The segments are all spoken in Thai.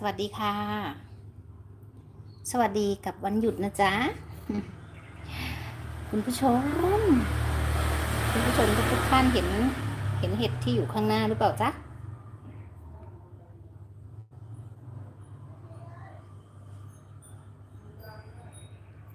สวัสดีค่ะ สวัสดีกับวันหยุดนะจ๊ะ คุณผู้ชม คุณผู้ชมทุกท่านเห็น เห็นเห็ดที่อยู่ข้างหน้าหรือเปล่าจ๊ะ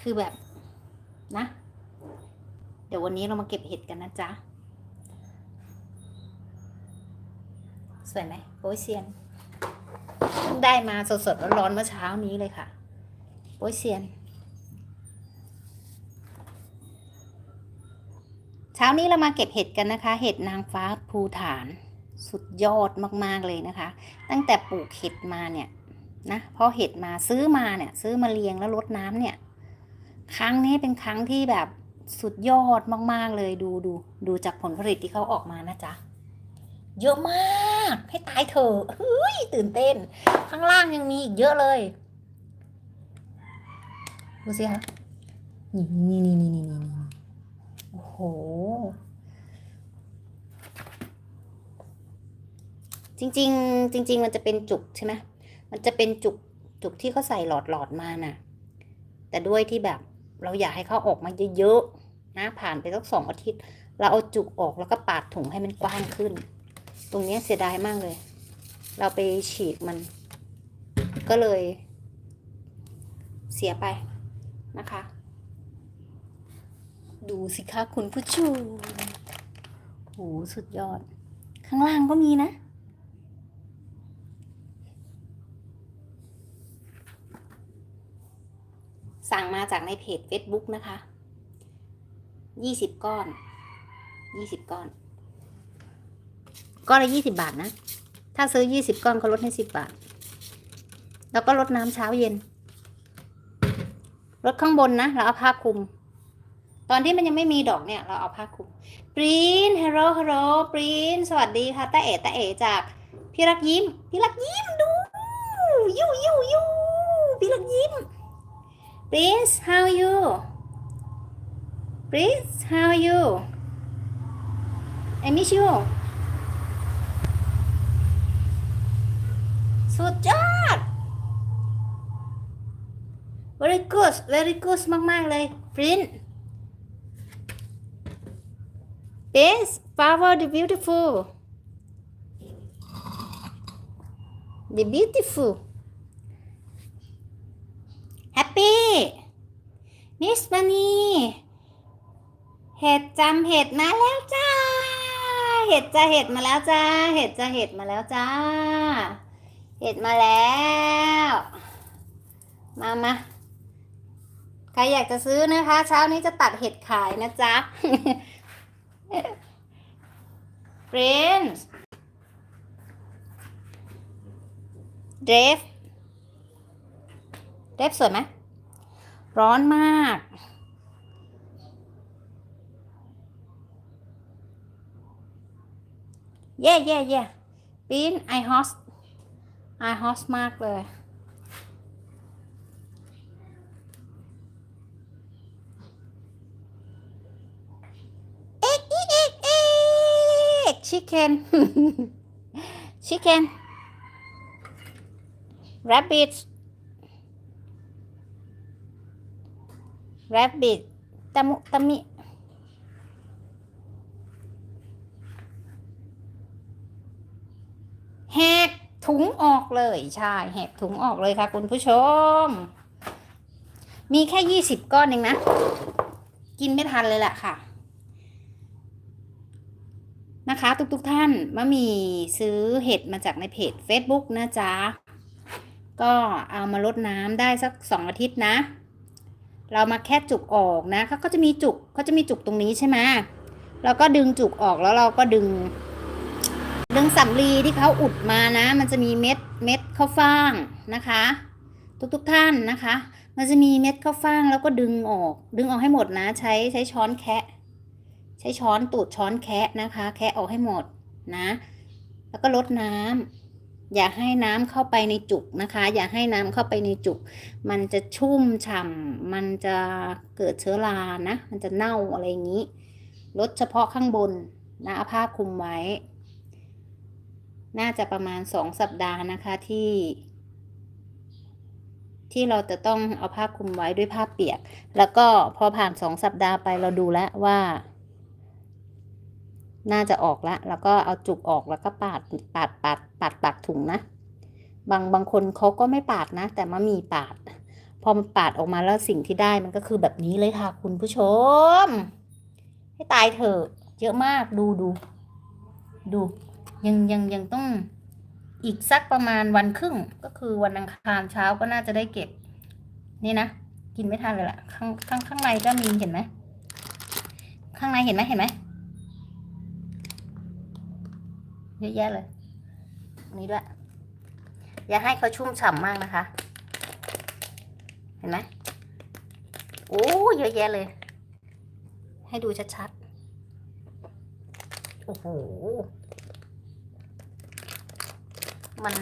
คือแบบนะ เดี๋ยววันนี้เรามาเก็บเห็ดกันนะจ๊ะ สวยไหมโป้ยเซียน พิ่งได้มาสดๆร้อนๆเมื่อเช้านี้เลยค่ะโป้ยเซียน เช้านี้เรามาเก็บเห็ดกันนะคะ เห็ดนางฟ้าภูฐาน สุดยอดมากๆเลยนะคะ ตั้งแต่ปลูกเห็ดมาเนี่ยนะพอเห็ดมาซื้อมาเนี่ย ซื้อมาเลี้ยงแล้วรดน้ำเนี่ย ครั้งนี้เป็นครั้งที่แบบสุดยอดมาก ๆ เลยดูดูดูจากผลผลิตที่เขาออกมานะจ๊ะ เยอะมาก ให้ตายเถอะเฮ้ยตื่นเต้น ข้างล่างยังมีอีกเยอะเลยดูสิคะนี่นี่นี่นี่นี่นี่โอ้โห จริง ๆ จริง ๆ มันจะเป็นจุกใช่ไหมมันจะเป็นจุกจุกที่เขาใส่หลอดหลอดมาน่ะ แต่ด้วยที่แบบเราอยากให้เขาออกมาเยอะๆนะผ่านไปสักสองอาทิตย์ เราเอาจุกออกแล้วก็ปาดถุงให้มันกว้างขึ้น ตรงนี้เสียดายมากเลย เราไปฉีกมัน ก็เลย เสียไปนะคะ ดูสิคะคุณผู้ชมโหสุดยอด ข้างล่างก็มีนะสั่งมาจากในเพจ Facebook นะคะยี่สิบก้อนยี่สิบก้อน ก้อนละยี่สิบาทนะ ถ้าซื้อยี่สิบก้อนเขาลดให้สิบบาท แล้วก็ลดน้ำเช้าเย็น ลดข้างบนนะ เราเอาผ้าคลุม ตอนที่มันยังไม่มีดอกเนี่ย เราเอาผ้าคลุม ปรีนฮัลโหลฮัลโหลปรีนสวัสดีค่ะตาเอ๋ตาเอ๋จากพี่รักยิ้ม พี่รักยิ้มดู ยูยูยูพี่รักยิ้ม Prince how are you Prince how are you I miss you สุดยอด very good very good มากๆเลย Prince Prince flower the beautiful the beautiful Happy Miss Bunny เห็ดจำเห็ดมาแล้วจ้า เห็ดจะเห็ดมาแล้วจ้า เห็ดจะเห็ดมาแล้วจ้า เห็ดมาแล้ว มามาใครอยากจะซื้อนะคะ เช้านี้จะตัดเห็ดขายนะจ๊ะ Prince d r e f เดฟสวยไหมร้อนมากเย่เย่เย่ปีน ไอฮอสมากเลย เอ็กอีเอ็กเอ็กชิคเก้นชิคเก้น rabbit rabbit ตะมุตะมิ แหก ถุงออกเลยใช่แหกถุงออกเลยค่ะคุณผู้ชม มีแค่ยี่สิบก้อนเองนะ กินไม่ทันเลยแหละค่ะ นะคะ ทุกๆทท่านมามีซื้อเห็ดมาจากในเพจ Facebook นะจ๊ะ ก็เอามาลดน้ำได้สักสองอาทิตย์นะ เรามาแค่จุกออกนะเขาก็จะมีจุกเขาจะมีจุกตรงนี้ใช่ไหมเราก็ดึงจุกออกแล้วเราก็ดึง ดึงสำลีที่เขาอุดมานะ มันจะมีเม็ดเม็ดข้าวฟ่างนะคะ ทุกๆทท่านนะคะ มันจะมีเม็ดข้าวฟ่างแล้วก็ดึงออก ดึงออกให้หมดนะ ใช้ใช้ช้อนแคะใช้ช้อนตูดช้อนแคะนะคะ แคะออกให้หมดนะ แล้วก็ลดน้ำอย่าให้น้ำเข้าไปในจุกนะคะ อย่าให้น้ำเข้าไปในจุก มันจะชุ่มฉ่ำมันจะเกิดเชื้อรานะ มันจะเน่าอะไรอย่างนี้ ลดเฉพาะข้างบนนะเอาผ้าคลุมไว้ น่าจะประมาณสองสัปดาห์นะคะที่ ที่เราจะต้องเอาผ้าคลุมไว้ด้วยผ้าเปียก แล้วก็พอผ่านสองสัปดาห์ไปเราดูแล้วว่า น่าจะออกล้วแล้วก็เอาจุกออกแล้วก็ปาดปาดปาดปาดปากถุงนะบางบางคนเขาก็ไม่ปาดนะ แต่มามีปาด พอมันปาดออกมาแล้วสิ่งที่ได้มันก็คือแบบนี้เลยค่ะคุณผู้ชม ให้ตายเถอะ เยอะมากดูดูดู ยังยังยังต้องอีกสักประมาณวันครึ่งก็คือวันอังคารเช้าก็น่าจะได้เก็บ นี่นะกินไม่ทันเลยล่ะข้างข้างข้างในก็มีเห็นไหมข้างในเห็นไหมเห็นไหมเยอะแยะเลยนนี้ด้วย อย่าให้เขาชุ่มฉ่ำมากนะคะ เห็นไหมโอ้เยอะแยะเลย ให้ดูชัดๆ โอ้โห มัน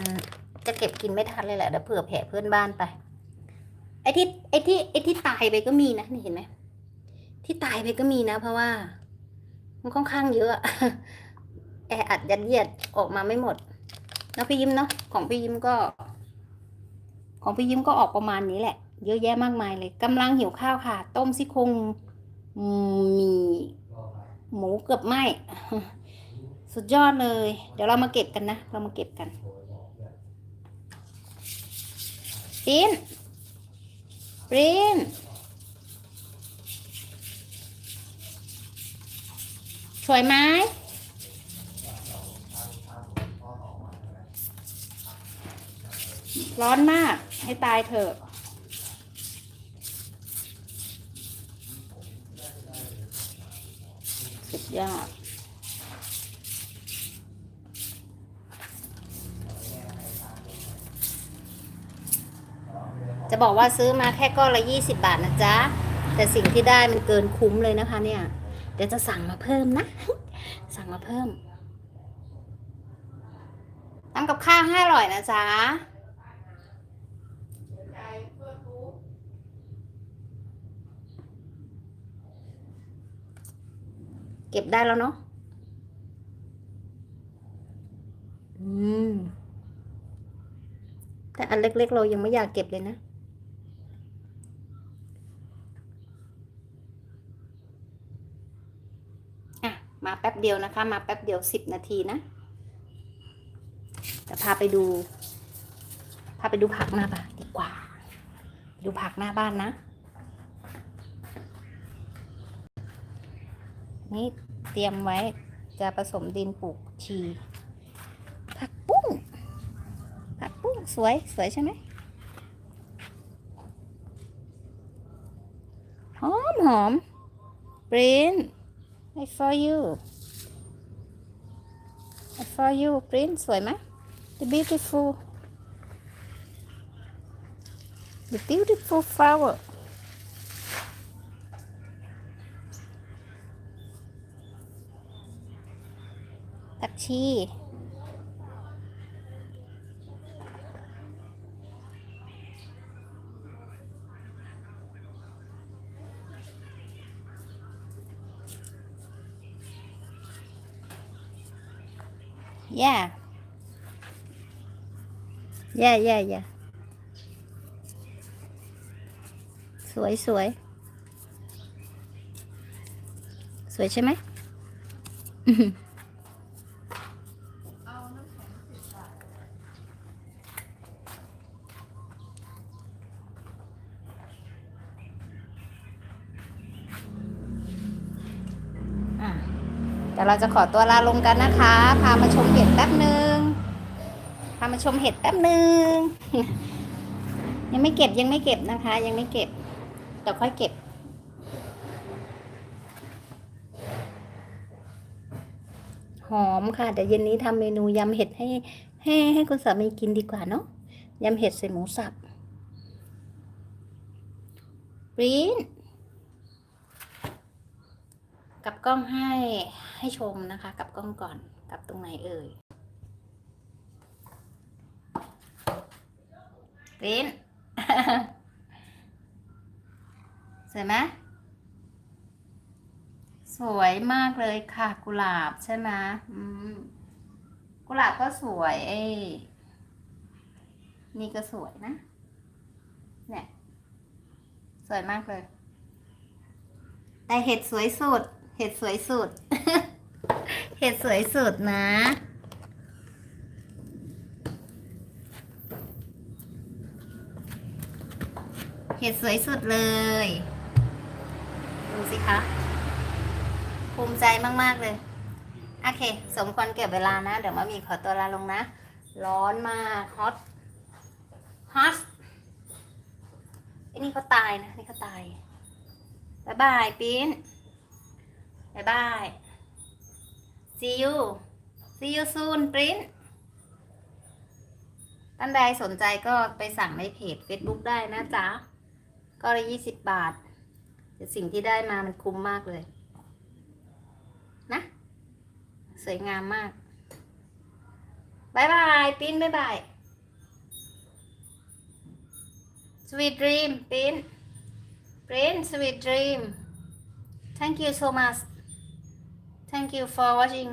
จะเก็บกินไม่ทันเลยแหละเดี๋ยวเผื่อแผ่เพื่อนบ้านไป ไอ้ที่ไอ้ที่ไอ้ที่ตายไปก็มีนะนี่เห็นไหมที่ตายไปก็มีนะ เพราะว่า มันค่อนข้างเยอะแออัดยัดเยียดออกมาไม่หมดแล้วพี่ยิ้มเนาะของพี่ยิ้มก็ ของพี่ยิ้มก็ออกประมาณนี้แหละ เยอะแยะมากมายเลยกำลังหิวข้าวค่ะ ต้มซี่โครงมีหมูเกือบไหมสุดยอดเลย เดี๋ยวเรามาเก็บกันนะ เรามาเก็บกัน ปรินปรินสวยไหมร้อนมากให้ตายเถอะ สุดยอด จะบอกว่าซื้อมาแค่ก้อนละยี่สิบาทนะจ๊ะ แต่สิ่งที่ได้มันเกินคุ้มเลยนะคะเนี่ย เดี๋ยวจะสั่งมาเพิ่มนะ สั่งมาเพิ่มทำกับข้าวให้อร่อยนะจ๊ะเก็บได้แล้วเนาะ อืม แต่อันเล็กๆ เรายังไม่อยากเก็บเลยนะ อะ มาแป๊บเดียวนะคะ มาแป๊บเดียวสิบนาทีนะจะพาไปดู พาไปดูผักหน้าบ้านดีกว่า ดูผักหน้าบ้านนะ นี่เตรียมไว้จะผสมดินปลูกชี ผักปุ้ง ผักปุ้งสวยสวยใช่ไหมหอมหอม Print I for you I for you Print สวยไหม The beautiful The beautiful flower ผักชี Yeah. Yeah, yeah, yeah. สวยสวย สวยใช่ไหมอือหืออะเดี๋ยวเราจะขอตัวลาลงกันนะคะ พามาชมเห็ดามาชมเห็ดแป๊บหนึ่งยังไม่เก็บยังไม่เก็บนะคะ ยังไม่เก็บเดี๋ยวค่อยเก็บ หอมค่ะ เดี๋ยวเย็นนี้ทำเมนูยำเห็ดให้ ให้ให้คุณสามีกินดีกว่าเนาะยำเห็ดใส่หมูสับรีนกลับกล้องให้ให้ชมนะคะกลับกล้องก่อนกลับตรงไหนเอ่ย ปรีนสวยไหมสวยมากเลยค่ะกุหลาบใช่ไหมอืมกุหลาบก็สวยเอ้นี่ก็สวยนะ เนี่ย สวยมากเลย แต่เห็ดสวยสุด เห็ดสวยสุด เห็ดสวยสุดนะ เห็ดสวยสุดเลย ดูสิคะ ภูมิใจมาก ๆ เลย โอเค สมควรเก็บเวลานะ เดี๋ยวมามีขอตัวลาลงนะ ร้อนมากฮอตฮอตไอ้นี่เขาตายนะ นี่เขาตายบายบายปิ้นบายบาย see you see you soon ปริ้นท่านใดสนใจก็ไปสั่งในเพจ Facebook ได้นะจ๊ะ ก็ละยี่สิบบาทแต่สิ่งที่ได้มามันคุ้มมากเลย นะ สวยงามมากบายบายปิ้นบายบาย sweet dream ปิ้นปิ้น sweet dream thank you so much thank you for watching